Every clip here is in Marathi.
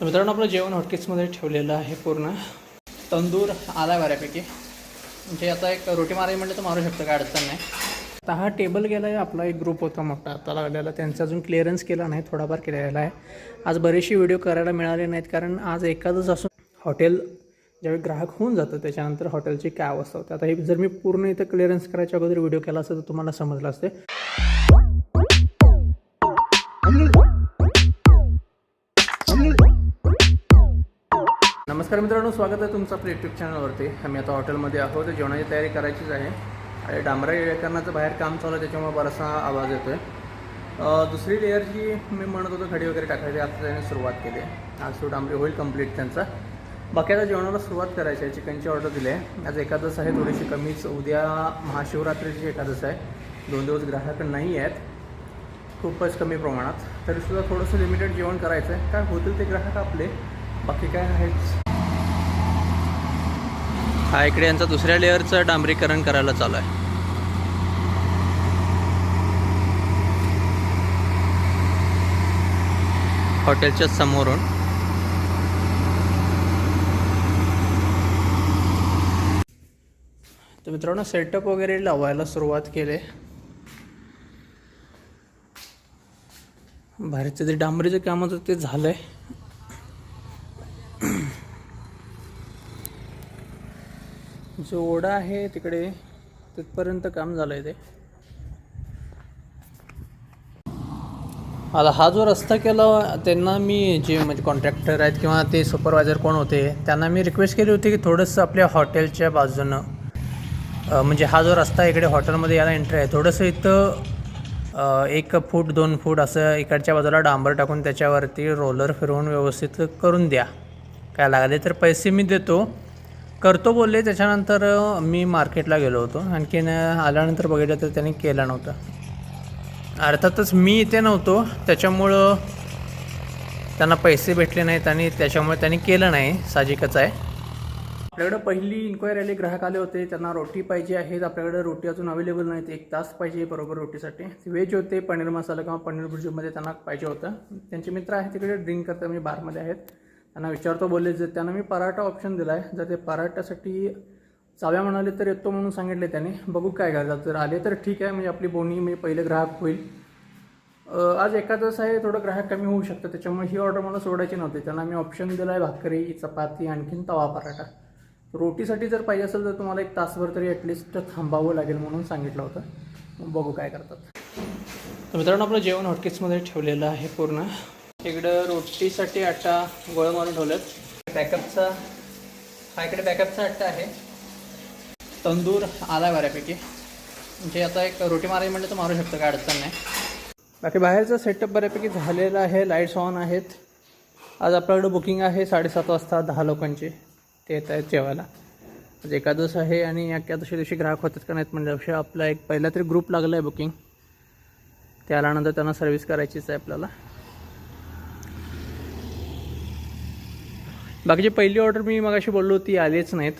तर मित्रांनो आपलं जेवण हॉटकेक्समध्ये ठेवलेलं आहे पूर्ण. तंदूर आला आहे बऱ्यापैकी. म्हणजे आता एक रोटी मारायची म्हटलं तर मारू शकतो काय अडचण नाही. आता हा टेबल गेला आहे आपला एक ग्रुप होता मोठा. आता लागलेला त्यांचा अजून क्लिअरन्स केला नाही थोडाफार केलेला आहे. आज बरेचसे व्हिडिओ करायला मिळाले नाहीत कारण आज एखादंच असून हॉटेल ज्यावेळी ग्राहक होऊन जातं त्याच्यानंतर हॉटेलची काय अवस्था होते. आता हे जर मी पूर्ण इथं क्लिअरन्स करायच्या अगोदर व्हिडिओ केला असता तर तुम्हाला समजलं असते. नमस्कार मित्रांनो स्वागत आहे तुमचं आपल्या यूट्यूब चॅनलवरती आम्ही आता हॉटेलमध्ये आहोत जेवणाची तयारी करायचीच आहे. आणि डांबरा करण्याचं बाहेर काम चालू आहे त्याच्यामुळे बराचसा आवाज येतो आहे दुसरी लेअरची मी म्हणत होतो खडी वगैरे टाकायची आता त्याने सुरुवात केली आहे. आज तो डांबरी होईल कंप्लीट त्यांचा. बाकी आता जेवणाला सुरुवात करायची आहे चिकनची ऑर्डर दिली आहे. आज एकादस आहे थोडीशी कमीच. उद्या महाशिवरात्रीची एकादस आहे. दोन दिवस ग्राहक नाही आहेत. खूपच कमी प्रमाणात. तरीसुद्धा थोडंसं लिमिटेड जेवण करायचं आहे काय होतील ते ग्राहक आपले. बाकी काय आहेच. हा इकडे यांचा दुसऱ्या लेअरचं डांबरीकरण करायला चालू आहे. हॉटेलच्या समोरून. तर मित्रांनो सेटअप वगैरे लावायला सुरुवात केली. बाहेरचं ते डांबरीचं काम होतं ते झालं आहे जो ओढा आहे तिकडे तिथपर्यंत काम झालंय ते. आता हा जो रस्ता केला त्यांना मी जे म्हणजे कॉन्ट्रॅक्टर आहेत किंवा ते सुपरवायझर कोण होते त्यांना मी रिक्वेस्ट केली होती की थोडंसं आपल्या हॉटेलच्या बाजूनं म्हणजे हा जो रस्ता इकडे हॉटेलमध्ये याला एंट्री आहे. थोडंसं इथं एक फूट दोन फूट असं इकडच्या बाजूला डांबर टाकून त्याच्यावरती रोलर फिरवून व्यवस्थित करून द्या. काय लागले तर पैसे मी देतो. करतो बोलले त्याच्यानंतर मी मार्केटला गेलो होतो. आणखीन आल्यानंतर बघितलं तर त्यांनी केलं नव्हतं. अर्थातच मी इथे नव्हतो. त्याच्यामुळं त्यांना पैसे भेटले नाहीत आणि त्याच्यामुळे त्यांनी केलं नाही. साहजिकच आहे. आपल्याकडं पहिली इन्क्वायरी आली ग्राहक आले होते. त्यांना रोटी पाहिजे आहेत आपल्याकडे रोटी अजून अवेलेबल नाहीत. एक तास पाहिजे बरोबर रोटीसाठी. व्हेज होते पनीर मसाला किंवा पनीर भुर्जीमध्ये त्यांना पाहिजे होतं. त्यांचे मित्र आहेत तिकडे ड्रिंक करतात म्हणजे बारमध्ये आहेत. त्यांना विचारतो बोलले जर त्यांना मी पराठा ऑप्शन दिला आहे जर ते पराठ्यासाठी चाव्या म्हणाले तर येतो म्हणून सांगितले त्याने. बघू काय करतात. जर आले तर ठीक आहे. म्हणजे आपली बोनी म्हणजे पहिले ग्राहक होईल. आज एकादस आहे. थोडं ग्राहक कमी होऊ शकतं. त्याच्यामुळे ही ऑर्डर मला सोडायची नव्हती. त्यांना मी ऑप्शन दिला आहे भाकरी चपाती आणखीन तवा पराठा. रोटीसाठी जर पाहिजे असेल तर तुम्हाला एक तासभर तरी ॲटलिस्ट थांबावं लागेल म्हणून सांगितलं होतं. मग बघू काय करतात. तर मित्रांनो आपलं जेवण हॉटकेसमध्ये ठेवलेलं आहे पूर्ण. इकडं रोटीसाठी आटा गोळा मारून ठेवलेत. बॅकअपचा हा इकडे बॅकअपचा आटा आहे. तंदूर आला आहे बऱ्यापैकी. म्हणजे आता एक रोटी मारायची म्हटलं तर मारू शकतो काय अडचण नाही. बाकी बाहेरचा सेटअप बऱ्यापैकी झालेला आहे लाईट्स ऑन आहेत. आज आपल्याकडं बुकिंग आहे साडेसात वाजता दहा लोकांची. ते येत आहेत जेवायला. आज एकादश आहे आणि एकादशी दिवशी ग्राहक होतात का नाहीत म्हणजे आपला एक पहिला तरी ग्रुप लागला आहे बुकिंग ते आल्यानंतर त्यांना सर्व्हिस करायचीच आहे आपल्याला. बाकीची पहिली ऑर्डर मी मगाशी बोललो ती आलीच नाहीत.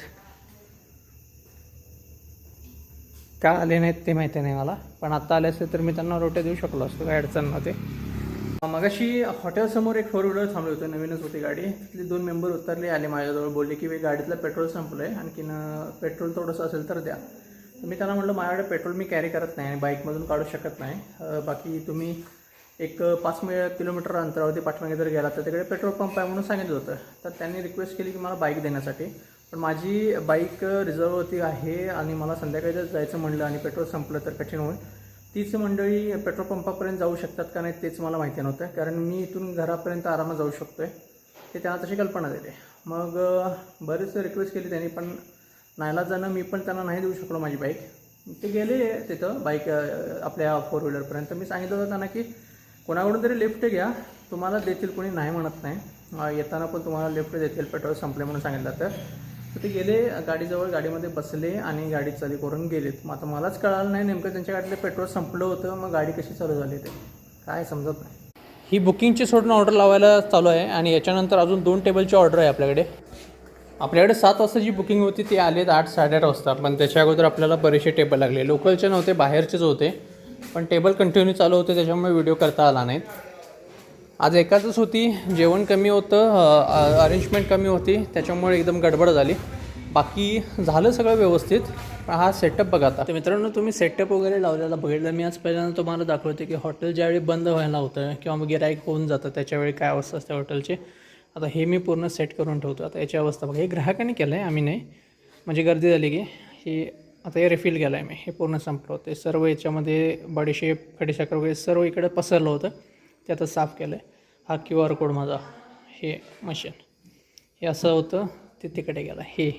का आले नाहीत ते माहिती नाही मला. पण आत्ता आले असते तर मी त्यांना रोट्या देऊ शकलो असतो काही अडचण नव्हते. मगाशी हॉटेलसमोर एक फोर व्हीलर थांबले होते नवीनच होती गाडी. तिथले दोन मेंबर उतरले आले माझ्याजवळ बोलले की मी गाडीतलं पेट्रोल संपलं आहे आणखीन पेट्रोल थोडंसं असेल तर द्या. मी त्यांना म्हटलं माझ्याकडे पेट्रोल मी कॅरी करत नाही आणि बाईकमधून काढू शकत नाही. बाकी तुम्ही एक पाच मि किलोमीटर अंतरावरती पाठीमागे जर गेला तर तिकडे पेट्रोल पंप आहे म्हणून सांगितलं होतं. तर त्यांनी रिक्वेस्ट केली की मला बाईक देण्यासाठी. पण माझी बाईक रिझर्ववरती आहे आणि मला संध्याकाळी जर जायचं म्हणलं आणि पेट्रोल संपलं तर कठीण होईल. तीच मंडळी पेट्रोल पंपापर्यंत जाऊ शकतात का नाही तेच मला माहिती नव्हतं. कारण मी इथून घरापर्यंत आरामात जाऊ शकतो आहे ते त्यांना तशी कल्पना दिली मग बरेच रिक्वेस्ट केली त्यांनी पण नायला जाणं मी पण त्यांना नाही देऊ शकलो माझी बाईक ते गेले तिथं बाईक आपल्या फोर व्हीलरपर्यंत मी सांगितलं होतं त्यांना की कोणाकडून तरी लिफ्ट घ्या. तुम्हाला देतील कोणी नाही म्हणत नाही. येताना पण तुम्हाला लिफ्ट देतील पेट्रोल संपले म्हणून सांगितलं तर. तर ते गेले गाडीजवळ गाडीमध्ये बसले आणि गाडी चालू करून गेलेत. मग आता मलाच कळालं नाही नेमकं त्यांच्या गाडीतलं पेट्रोल संपलं होतं मग गाडी कशी चालू झाली ते. काय समजत नाही. ही बुकिंगची सोडून ऑर्डर लावायला चालू आहे आणि याच्यानंतर अजून दोन टेबलची ऑर्डर आहे आपल्याकडे. आपल्याकडे सात वाजता जी बुकिंग होती ती आलेत आठ साडेआठ वाजता. पण त्याच्या अगोदर आपल्याला बरेचसे टेबल लागले. लोकलचे नव्हते बाहेरचेच होते. पण टेबल कंटिन्यू चालू होते त्याच्यामुळे व्हिडिओ करता आला नाहीत. आज एकाचच होती जेवण कमी होतं अरेंजमेंट कमी होती त्याच्यामुळे एकदम गडबड झाली. बाकी झालं सगळं व्यवस्थित पण हा सेटअप बघा आता. तर मित्रांनो तुम्ही सेटअप वगैरे लावलेला बघितलं. मी आज पहिल्यांदा तुम्हाला दाखवते की हॉटेल ज्यावेळी बंद व्हायला होतं किंवा मग गिराईक होऊन जातं त्याच्यावेळी काय अवस्था असते हॉटेलची आता हे मी पूर्ण सेट करून ठेवतो. आता याची अवस्था बघा. हे ग्राहकाने केलं आहे आम्ही नाही. म्हणजे गर्दी झाली की हे आता हे रिफिल केलं आहे मी. हे पूर्ण संपलं. होतं सर्व याच्यामध्ये बडीशेप खडीसाखर वगैरे सर्व इकडे पसरलं होतं. ते आता साफ केलं आहे हा क्यू आर कोड माझा. हे मशीन हे असं होतं. ते तिकडे गेला. हे.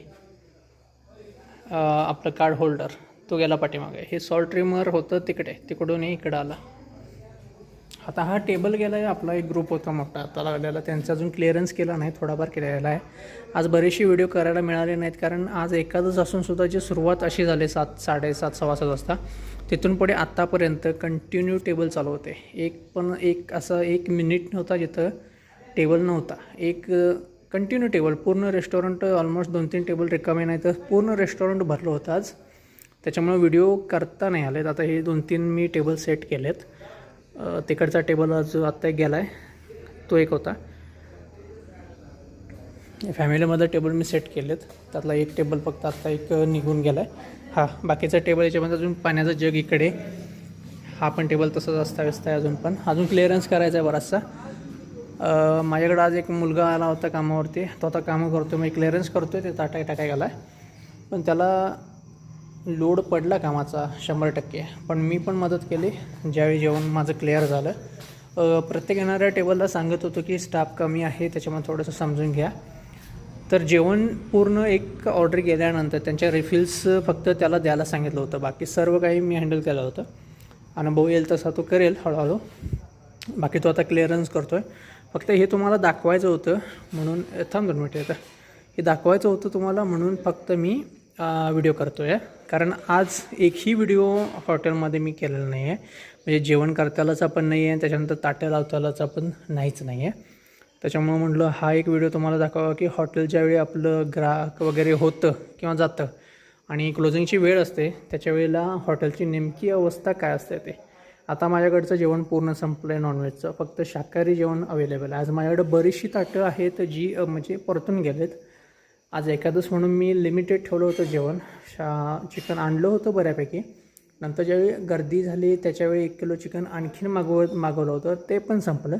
आपलं कार्ड होल्डर तो गेला पाठीमागे. हे सॉल्ट ट्रिमर होतं तिकडे. तिकडूनही इकडं आला. आता हा टेबल गेला आहे आपला एक ग्रुप होता मोठा. आता लागलेला त्यांचा अजून क्लिअरन्स केला नाही थोडाफार केलेला आहे. आज बरेचसे व्हिडिओ करायला मिळाले नाहीत कारण आज एखादंच असून सुद्धा जी सुरुवात अशी झाली सात साडेसात सव्वा सात वाजता तिथून पुढे आत्तापर्यंत कंटिन्यू टेबल चालू होते. एक पण एक असं एक मिनिट नव्हता जिथं टेबल नव्हता. एक कंटिन्यू टेबल पूर्ण रेस्टॉरंट ऑलमोस्ट दोन तीन टेबल रिकामे नाही तर पूर्ण रेस्टॉरंट भरलं होतं आज. त्याच्यामुळे व्हिडिओ करता नाही आलेत. आता हे दोन तीन मी टेबल सेट केलेत. तिकडचा टेबल जो आत्ता एक गेला आहे तो एक होता. फॅमिलीमध्ये टेबल मी सेट केलेत. त्यातला एक टेबल फक्त आत्ता एक निघून गेला आहे हां बाकीचा टेबल याच्यामध्ये अजून पाण्याचा जग इकडे. हा पण टेबल तसाच असता व्यस्त आहे अजून पण. अजून क्लिअरन्स करायचा आहे बराचसा. माझ्याकडं आज एक मुलगा आला होता कामावरती. तो आता कामं करतो मी क्लिअरन्स करतो ते टाटाय टाकाय गेला आहे पण त्याला लोड पडला कामाचा शंभर टक्के. पण मी पण मदत केली. ज्यावेळी जेवण माझं क्लिअर झालं. प्रत्येक येणाऱ्या टेबलला सांगत होतो की स्टाफ कमी आहे त्याच्यामुळे थोडंसं समजून घ्या. तर जेवण पूर्ण एक ऑर्डर गेल्यानंतर त्यांच्या रिफिल्स फक्त त्याला द्यायला सांगितलं होतं. बाकी सर्व काही मी हँडल केलं होतं. अनुभव येईल तसा तो करेल हळूहळू. बाकी तो आता क्लिअरन्स करतो आहे फक्त हे तुम्हाला दाखवायचं होतं म्हणून थांब दोन मिनटं आता हे दाखवायचं होतं तुम्हाला म्हणून फक्त मी व्हिडिओ करतो आहे कारण आज एकही व्हिडिओ हॉटेलमध्ये मी केलेला नाही आहे म्हणजे जेवण करतालाचा पण नाही आहे त्याच्यानंतर ताट्या लावतालाचा पण नाहीच नाही आहे त्याच्यामुळं म्हटलं हा एक व्हिडिओ तुम्हाला दाखवा की हॉटेल ज्यावेळी आपलं ग्राहक वगैरे होतं किंवा जातं आणि क्लोजिंगची वेळ असते त्याच्या वेळेला हॉटेलची नेमकी अवस्था काय असते ते. आता माझ्याकडचं जेवण पूर्ण संपलं आहे नॉनव्हेजचं फक्त शाकाहारी जेवण अवेलेबल आहे. आज माझ्याकडे बरीचशी ताटं आहेत जी म्हणजे परतून गेलेत. आज एकादस म्हणून मी लिमिटेड ठेवलं होतं जेवण. शा चिकन आणलं होतं बऱ्यापैकी. नंतर ज्यावेळी गर्दी झाली त्याच्यावेळी एक किलो चिकन आणखीन मागव मागवलं होतं. ते पण संपलं.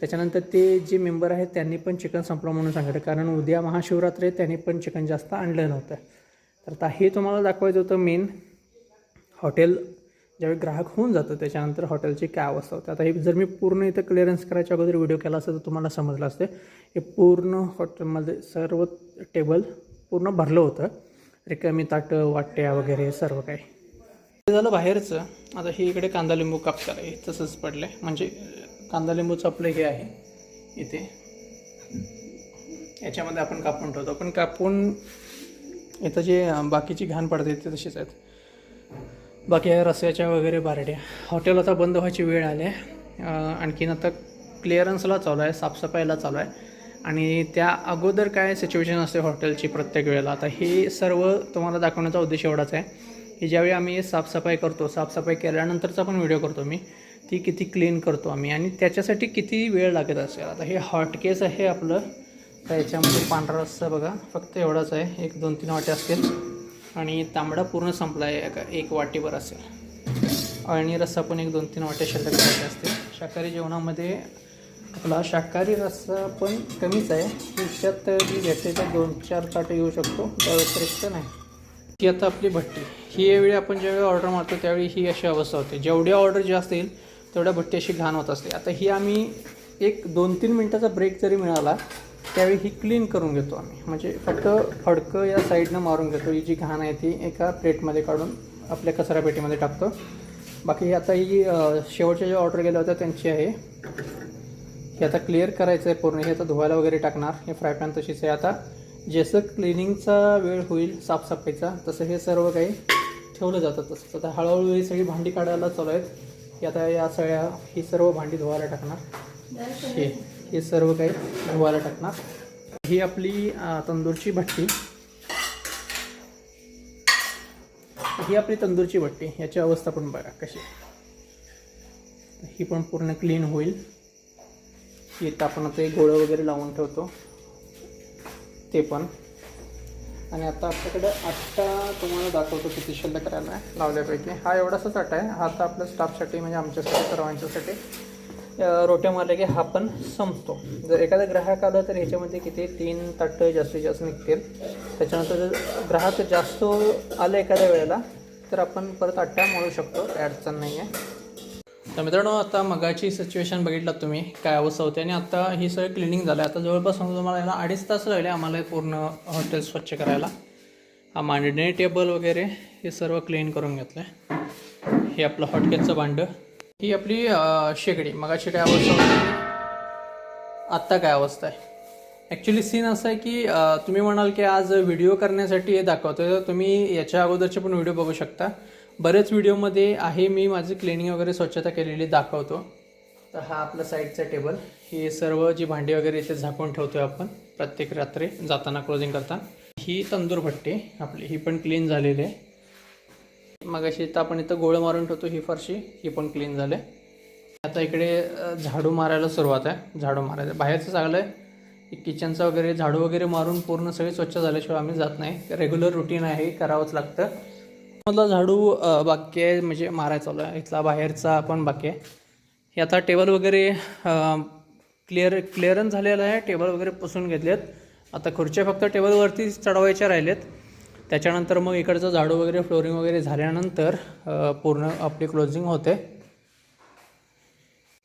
त्याच्यानंतर ते जे मेंबर आहेत त्यांनी पण चिकन संपलं म्हणून सांगितलं. कारण उद्या महाशिवरात्री आहे, त्यांनी पण चिकन जास्त आणलं नव्हतं. तर आता हे तुम्हाला दाखवायचं होतं मेन हॉटेल ज्यावेळी ग्राहक होऊन जातं त्याच्यानंतर हॉटेलची काय अवस्था होते. आता हे जर मी पूर्ण इथं क्लिअरन्स करायच्या अगोदर व्हिडिओ केला असता तर तुम्हाला समजलं असते. हे पूर्ण हॉटेलमध्ये सर्व टेबल पूर्ण भरलं होतं. रिकामी ताटं वाट्या वगैरे सर्व काही. ते झालं बाहेरचं. आता हे इकडे कांदा लिंबू कापताला हे तसंच पडलं आहे म्हणजे कांदा लिंबूचं आपलं हे आहे इथे. याच्यामध्ये आपण कापून ठेवतो. पण कापून इथं जे बाकीची घाण पडते ते तशीच आहेत. बाकी आहे रस्त्याच्या वगैरे बारड्या. हॉटेल आता बंद व्हायची वेळ आली आहे. आणखीन आता क्लिअरन्सला चालू आहे साफसफाईला चालू आहे. आणि त्या अगोदर काय सिच्युएशन असते हॉटेलची प्रत्येक वेळेला? आता हे सर्व तुम्हाला दाखवण्याचा उद्देश एवढाच आहे की ज्यावेळी आम्ही साफसफाई करतो साफसफाई केल्यानंतरचा पण व्हिडिओ करतो मी ती किती क्लीन करतो आम्ही. आणि त्याच्यासाठी किती वेळ लागत असेल? आता हे हॉटकेस आहे आपलं तर याच्यामध्ये पांढरा रस्सा बघा फक्त एवढाच आहे. एक दोन तीन वाटे असतील. आणि तांबडा पूर्ण संपला आहे एका एक वाटीभर असेल. आणि रस्सा पण एक दोन तीन वाटे शिल्लक करायचे असतील. शाकाहारी जेवणामध्ये आपला शाकाहारी रस्सा पण कमीच आहे. त्याच्यात जी घेते तर दोन चार ताटं येऊ शकतो. त्या व्यतिरिक्त नाही. ही आता आपली भट्टी. ही यावेळी आपण ज्यावेळी ऑर्डर मारतो त्यावेळी ही अशी अवस्था होते. जेवढी ऑर्डर जास्त येईल तेवढ्या भट्टी अशी घाण होत असते. आता ही आम्ही एक दोन तीन मिनटाचा ब्रेक जरी मिळाला त्यावेळी ही क्लीन करून घेतो आम्ही. म्हणजे फक्त फडकं या साईडनं मारून घेतो. ही जी घाण आहे ती एका प्लेटमध्ये काढून आपल्या कचरा पेटीमध्ये टाकतो. बाकी आता ही शेवटच्या ज्या ऑर्डर गेल्या होत्या त्यांची आहे. हे आता क्लिअर करायचं आहे पूर्ण. हे आता धुवायला वगैरे टाकणार. हे फ्राय पॅन तशीच आहे. आता जसं क्लिनिंगचा वेळ होईल साफसफाईचा तसं हे सर्व काही ठेवलं जातं तसंच. आता हळूहळू ही सगळी भांडी काढायला चालू आहेत. की आता या सगळ्या ही सर्व भांडी धुवायला टाकणार. हे. हे सर्व काही धुवायला टाकणार. ही आपली तंदूरची भट्टी. ही आपली तंदूरची भट्टी. याची अवस्था पण बघा कशी ही पण पूर्ण क्लीन होईल. इथं आपण आता गोळं वगैरे लावून ठेवतो. ते पण. आणि आता आपल्याकडे आट्टा तुम्हाला दाखवतो किती शिल्लक करायला आहे लावल्यापैकी. हा एवढासाच आटा आहे. हा आता आपल्या स्टाफसाठी म्हणजे आमच्यासाठी सर्वांच्यासाठी. रोट्या मारल्या की हा पण संपतो. जर एखादा ग्राहक आला तर ह्याच्यामध्ये किती तीन ताटं जास्तीत जास्त निघतील. त्याच्यानंतर जर ग्राहक जास्त आलं एखाद्या वेळेला तर आपण परत आट्टा मारू शकतो. अडचण नाही आहे तर मित्रांनो आता मगाची सिच्युएशन बघितलात तुम्ही. काय अवस्था होती आणि आता ही सगळं क्लिनिंग झालं आता जवळपास समजा तुम्हाला याला अडीच तास लागले आम्हाला हे पूर्ण हॉटेल स्वच्छ करायला. हा मांडणे टेबल वगैरे हे सर्व क्लीन करून घेतलं आहे हे आपलं हॉटकेजचं भांडं. ही आपली शेगडी मगाची काय अवस्था होती? आत्ता काय अवस्था आहे? ॲक्च्युली सीन असं आहे की तुम्ही म्हणाल की आज व्हिडिओ करण्यासाठी हे दाखवतो तर तुम्ही याच्या अगोदरचे पण व्हिडिओ बघू शकता. बरेच व्हिडिओमध्ये आहे मी माझी क्लिनिंग वगैरे स्वच्छता केलेली दाखवतो. तर हा आपला साईडचा टेबल ही सर्व जी भांडी वगैरे इथे झाकून ठेवतोय आपण प्रत्येक रात्री जाताना क्लोजिंग करता ही तंदूर भट्टी आपली ही पण क्लीन झालेली आहे. मग अशी तर आपण इथं गोळं मारून ठेवतो ही फरशी ही पण क्लीन झाले. आता इकडे झाडू मारायला सुरुवात आहे. झाडू मारायचं बाहेरचं चांगलं आहे. किचनचं वगैरे झाडू वगैरे मारून पूर्ण सगळी स्वच्छ झाल्याशिवाय आम्ही जात नाही. रेग्युलर रुटीन आहे हे करावंच लागतं. मधला झाडू बाकी आहे म्हणजे मारायचा चालू आहे. इथला बाहेरचा पण बाकी आहे. हे आता टेबल वगैरे क्लिअर क्लिअरन्स झालेलं आहे. टेबल वगैरे पुसून घेतलेत. आता खुर्च्या फक्त टेबलवरतीच चढवायच्या राहिलेत. त्याच्यानंतर मग इकडचं झाडू वगैरे फ्लोरिंग वगैरे झाल्यानंतर पूर्ण आपली क्लोजिंग होते.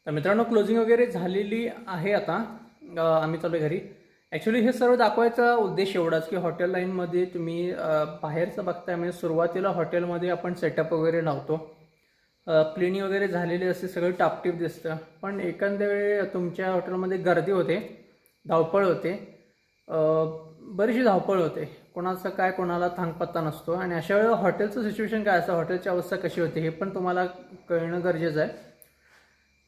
तर मित्रांनो क्लोजिंग वगैरे झालेली आहे आता. आम्ही चालू घरी. ॲक्च्युली हे सर्व दाखवायचा उद्देश एवढाच की हॉटेल लाईनमध्ये तुम्ही बाहेरचं बघताय म्हणजे सुरुवातीला हॉटेलमध्ये आपण सेटअप वगैरे लावतो. क्लिनिंग वगैरे झालेली असते सगळं टापटीप दिसतं. पण एखाद्या वेळी तुमच्या हॉटेलमध्ये गर्दी होते धावपळ होते. बरीचशी धावपळ होते. कोणाचं काय कोणाला थांगपत्ता नसतो. आणि अशा वेळेला हॉटेलचं सिच्युएशन काय असतं? हॉटेलची अवस्था कशी होते? हे पण तुम्हाला कळणं गरजेचं आहे.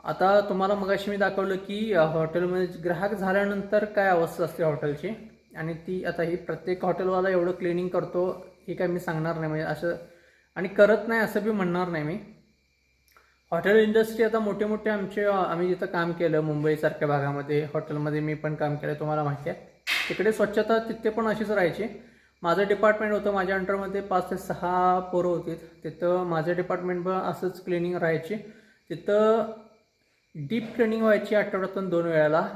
आता तुम्हाला मगाशी मी दाखवलं की हॉटेलमध्ये ग्राहक झाल्यानंतर काय अवस्था असते हॉटेलची? आणि ती आता ही प्रत्येक हॉटेलवाला एवढं क्लिनिंग करतो हे काय मी सांगणार नाही. म्हणजे असं आणि करत नाही असं बी म्हणणार नाही मी. हॉटेल इंडस्ट्री आता मोठे मोठे आमचे आम्ही जिथं काम केलं मुंबईसारख्या भागामध्ये हॉटेलमध्ये मी पण काम केलं तुम्हाला माहिती आहे. तिकडे स्वच्छता तिथे पण अशीच राहायची. माझं डिपार्टमेंट होतं माझ्या अंडरमध्ये पाच ते सहा पोरं होती. तिथं माझं डिपार्टमेंट पण असंच क्लिनिंग राहायची. तिथं डीप क्लिनिंग व्हायची आठवड्यातून दोन वेळेला.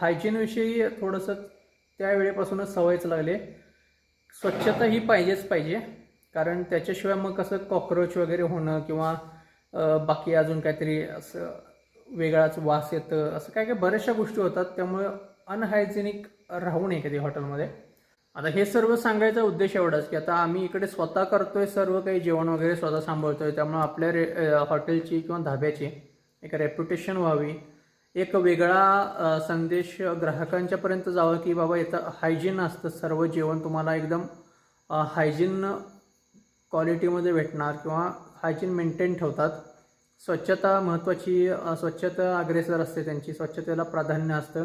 हायजीनविषयी थोडंसं त्यावेळेपासूनच सवयच लागले. स्वच्छता ही पाहिजेच पाहिजे. कारण त्याच्याशिवाय मग कसं कॉक्रोच वगैरे होणं किंवा बाकी अजून काहीतरी असं वेगळाच वास येतं असं काय काय बऱ्याचशा गोष्टी होतात. त्यामुळं अनहायजेनिक राहू नये कधी हॉटेलमध्ये आता हे सर्व सांगायचा उद्देश एवढाच की आता आम्ही इकडे स्वतः करतोय सर्व काही जेवण वगैरे स्वतः सांभाळतोय. त्यामुळे आपल्या रे हॉटेलची किंवा धाब्याची एक रेप्युटेशन व्हावी. एक वेगळा संदेश ग्राहकांच्यापर्यंत जावं की बाबा इथं हायजीन असतं. सर्व जेवण तुम्हाला एकदम हायजीन क्वालिटीमध्ये भेटणार किंवा हायजीन मेंटेन ठेवतात. स्वच्छता महत्त्वाची स्वच्छता अग्रेसर असते त्यांची. स्वच्छतेला प्राधान्य असतं.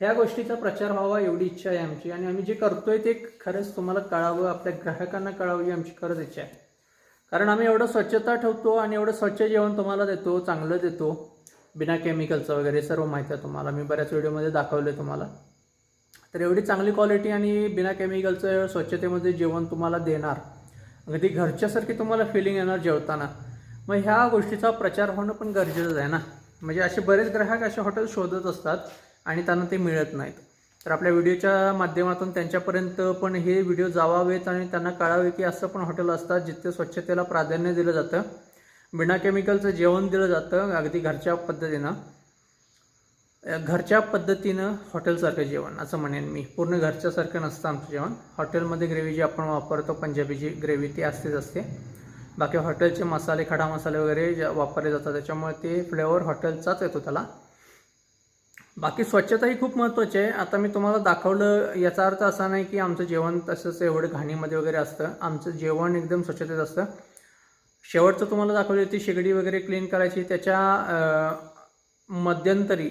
ह्या गोष्टीचा प्रचार व्हावा एवढी इच्छा आहे आमची. आणि आम्ही जे करतोय ते खरंच तुम्हाला कळावं आपल्या ग्राहकांना कळावं ही आमची खरंच इच्छा आहे. कारण आम्ही एवढं स्वच्छता ठेवतो आणि एवढं स्वच्छ जेवण तुम्हाला देतो चांगलं देतो. बिना केमिकलचं वगैरे सर्व माहिती आहे तुम्हाला. मी बऱ्याच व्हिडिओमध्ये दाखवलं आहे तुम्हाला. तर एवढी चांगली क्वालिटी आणि बिना केमिकलचं स्वच्छतेमध्ये जेवण तुम्हाला देणार. अगदी घरच्यासारखी तुम्हाला फिलिंग येणार जेवताना. मग ह्या गोष्टीचा प्रचार होणं पण गरजेचं आहे ना. म्हणजे असे बरेच ग्राहक असे हॉटेल शोधत असतात आणि त्यांना ते मिळत नाहीत. तर आपल्या व्हिडिओच्या माध्यमातून त्यांच्यापर्यंत पण हे व्हिडिओ जावावेत आणि त्यांना कळावे की असं पण हॉटेल असतात जिथे स्वच्छतेला प्राधान्य दिलं जातं. बिना केमिकलचं जेवण दिलं जातं अगदी घरच्या पद्धतीनं. घरच्या पद्धतीनं हॉटेलसारखं जेवण असं म्हणेन मी. पूर्ण घरच्यासारखं नसतं आमचं जेवण. हॉटेलमध्ये ग्रेव्ही जी आपण वापरतो पंजाबी जी ग्रेव्ही ती असतेच असते. बाकी हॉटेलचे मसाले खडा मसाले वगैरे वापरले जातात त्याच्यामुळे ते फ्लेवर हॉटेलचाच येतो त्याला. बाकी स्वच्छता ही खूप महत्त्वाची आहे. आता मी तुम्हाला दाखवलं याचा अर्थ असा नाही की आमचं जेवण तसंच एवढं घाणीमध्ये वगैरे असतं. आमचं जेवण एकदम स्वच्छतेत असतं. शेवटचं तुम्हाला दाखवली ती शेगडी वगैरे क्लीन करायची. त्याच्या मध्यंतरी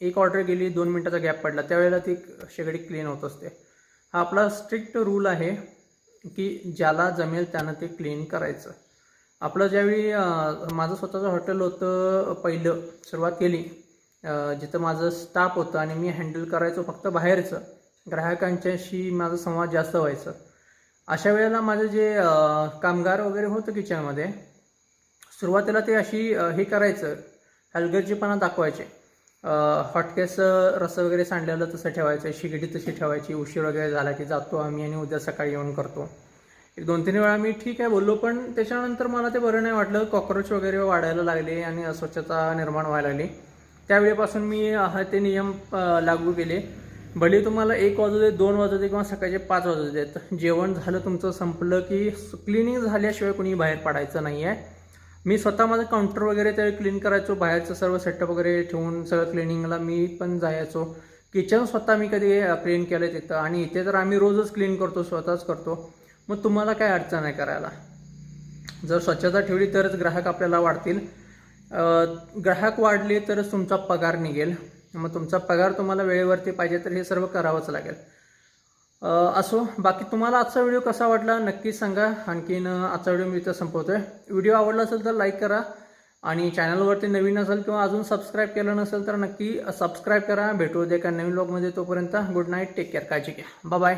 एक ऑर्डर गेली दोन मिनटाचा गॅप पडला. त्यावेळेला ती शेगडी क्लीन होत असते. हा आपला स्ट्रिक्ट रूल आहे की ज्याला जमेल त्यानं ते क्लीन करायचं. आपलं ज्यावेळी माझं स्वतःचं हॉटेल होतं पहिलं सुरुवात केली जिथं माझं स्टाफ होतं आणि मी हँडल करायचो फक्त बाहेरचं ग्राहकांच्याशी माझा संवाद जास्त व्हायचं. अशा वेळेला माझं जे कामगार वगैरे होतं किचनमध्ये सुरुवातीला ते अशी हे करायचं हलगर्जीपणा दाखवायचे. हॉटकेस रस वगैरे सांडलेलं तसं ठेवायचं शिगडी तशी ठेवायची उशीर वगैरे झाला की जातो आम्ही आणि उद्या सकाळी येऊन करतो. एक दोन तीन वेळा मी ठीक आहे बोललो पण त्याच्यानंतर मला ते बरं नाही वाटलं. कॉक्रोच वगैरे वाढायला लागले आणि अस्वच्छता निर्माण व्हायला लागली. त्यावेळेपासून मी हा ते नियम लागू केले. भले तुम्हाला एक वाजू दे दोन वाजू दे किंवा सकाळचे पाच वाजू देत जेवण झालं तुमचं संपलं की क्लिनिंग झाल्याशिवाय कुणी बाहेर पडायचं नाही आहे मी स्वतः माझं काउंटर वगैरे त्यावेळी क्लीन करायचो बाहेरचं सर्व सेटअप वगैरे ठेवून सगळं क्लिनिंगला मी पण जायचो. किचन स्वतः मी कधी क्लीन केलं तिथं आणि इथे तर आम्ही रोजच क्लीन करतो स्वतःच करतो. मग तुम्हाला काय अडचण आहे करायला? जर स्वच्छता ठेवली तरच ग्राहक आपल्याला वाढतील. ग्राहक वाढले तरच तुमचा पगार निघेल. मग तुमचा पगार तुम्हाला वेळेवरती पाहिजे तर हे सर्व करावंच लागेल. असो बाकी तुम्हाला आजचा व्हिडिओ कसा वाटला नक्की सांगा. आणखीन आजचा व्हिडिओ मी इथं संपवतोय. व्हिडिओ आवडला असेल तर लाईक करा आणि चॅनलवरती नवीन असेल किंवा अजून सबस्क्राईब केलं नसेल तर नक्की सबस्क्राईब करा. भेटू दे एका नवीन ब्लॉगमध्ये तोपर्यंत गुड नाईट टेक केअर काळजी घ्या. बाय.